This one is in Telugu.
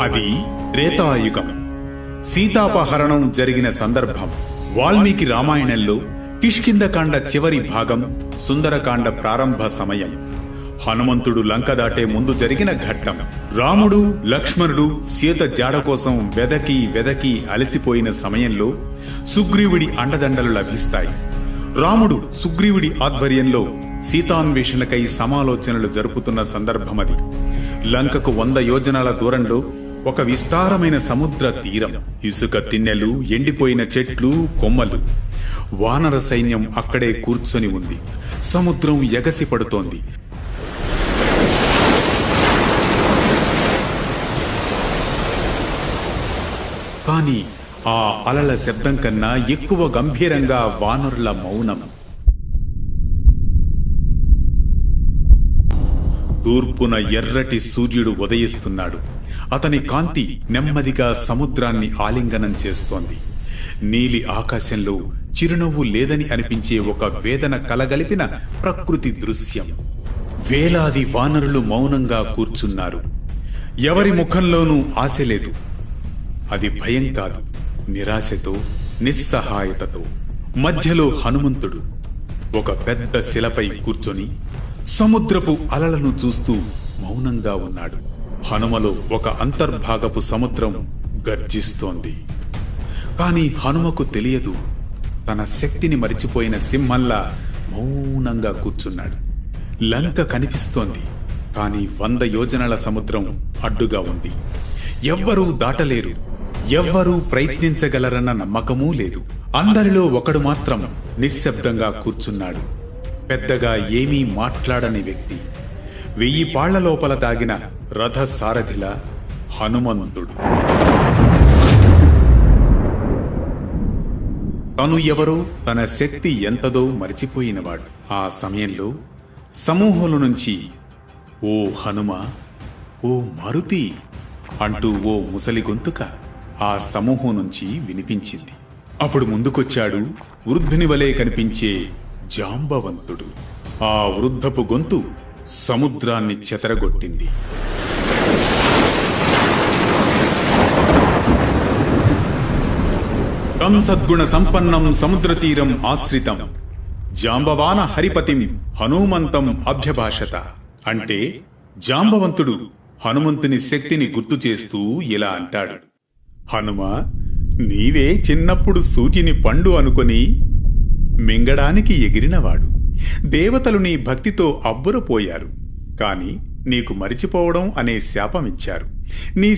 అది త్రేతాయుగం. సీతాపహరణం జరిగిన సందర్భం. వాల్మీకి రామాయణంలో కిష్కిందకాండ చివరి భాగం సుందరకాండ ప్రారంభ సమయం. హనుమంతుడు లంక దాటే ముందు జరిగిన ఘట్టం. రాముడు లక్ష్మణుడు సీత జాడ కోసం వెదకి వెదకి అలసిపోయిన సమయంలో సుగ్రీవుడి అండదండలు లభిస్తాయి. రాముడు సుగ్రీవుడి ఆధ్వర్యంలో సీతాన్వేషణకై సమాలోచనలు జరుపుతున్న సందర్భమది. లంకకు వంద యోజనాల దూరంలో ఒక విస్తారమైన సముద్ర తీరం. ఇసుక తిన్నెలు ఎండిపోయిన చెట్లు కొమ్మలు. వానర సైన్యం అక్కడే కూర్చొని ఉంది. సముద్రం ఎగసి పడుతోంది. కానీ ఆ అలల శబ్దం కన్నా ఎక్కువ గంభీరంగా వానరుల మౌనం. తూర్పున ఎర్రటి సూర్యుడు ఉదయిస్తున్నాడు. అతని కాంతి నెమ్మదిగా సముద్రాన్ని ఆలింగనం చేస్తోంది. నీలి ఆకాశంలో చిరునవ్వు లేదని అనిపించే ఒక వేదన కలగలిపిన ప్రకృతి దృశ్యం. వేలాది వానరులు మౌనంగా కూర్చున్నారు. ఎవరి ముఖంలోనూ ఆశ లేదు. అది భయం కాదు నిరాశతో నిస్సహాయతతో. మధ్యలో హనుమంతుడు ఒక పెద్ద శిలపై కూర్చొని సముద్రపు అలలను చూస్తూ మౌనంగా ఉన్నాడు. హనుమలో ఒక అంతర్భాగపు సముద్రం గర్జిస్తోంది. కాని హనుమకు తెలియదు తన శక్తిని మరిచిపోయిన సింహంలా మౌనంగా కూర్చున్నాడు. లంక కనిపిస్తోంది కాని వంద యోజనల సముద్రం అడ్డుగా ఉంది. ఎవ్వరూ దాటలేరు ఎవ్వరూ ప్రయత్నించగలరన్న నమ్మకమూ లేదు. అందరిలో ఒకడు మాత్రం నిశ్శబ్దంగా కూర్చున్నాడు. పెద్దగా ఏమీ మాట్లాడని వ్యక్తి. వెయ్యి పాళ్ళ లోపల దాగిన రథ సారథిలా హనుమంతుడు. తను ఎవరో తన శక్తి ఎంతదో మరిచిపోయినవాడు. ఆ సమయంలో సమూహంలో నుంచి ఓ హనుమ ఓ మారుతి అంటూ ఓ ముసలి గొంతుక ఆ సమూహం నుంచి వినిపించింది. అప్పుడు ముందుకొచ్చాడు వృద్ధుని వలె కనిపించే జాంబవంతుడు. ఆ వృద్ధపు గొంతు సముద్రాన్ని చెతరగొట్టింది కంసద్గుణ సంపన్నం సముద్ర తీరం ఆశ్రితం. జాంబవాన హరిపతిం హనుమంతం అభ్యభాషత. అంటే జాంబవంతుడు హనుమంతుని శక్తిని గుర్తు చేస్తూ ఇలా అంటాడు. హనుమ నీవే చిన్నప్పుడు సూచిని పండు అనుకొని మింగడానికి ఎగిరినవాడు. దేవతలు నీ భక్తితో అబ్బురపోయారు కాని నీకు మరిచిపోవడం అనే శాపమిచ్చారు. నీ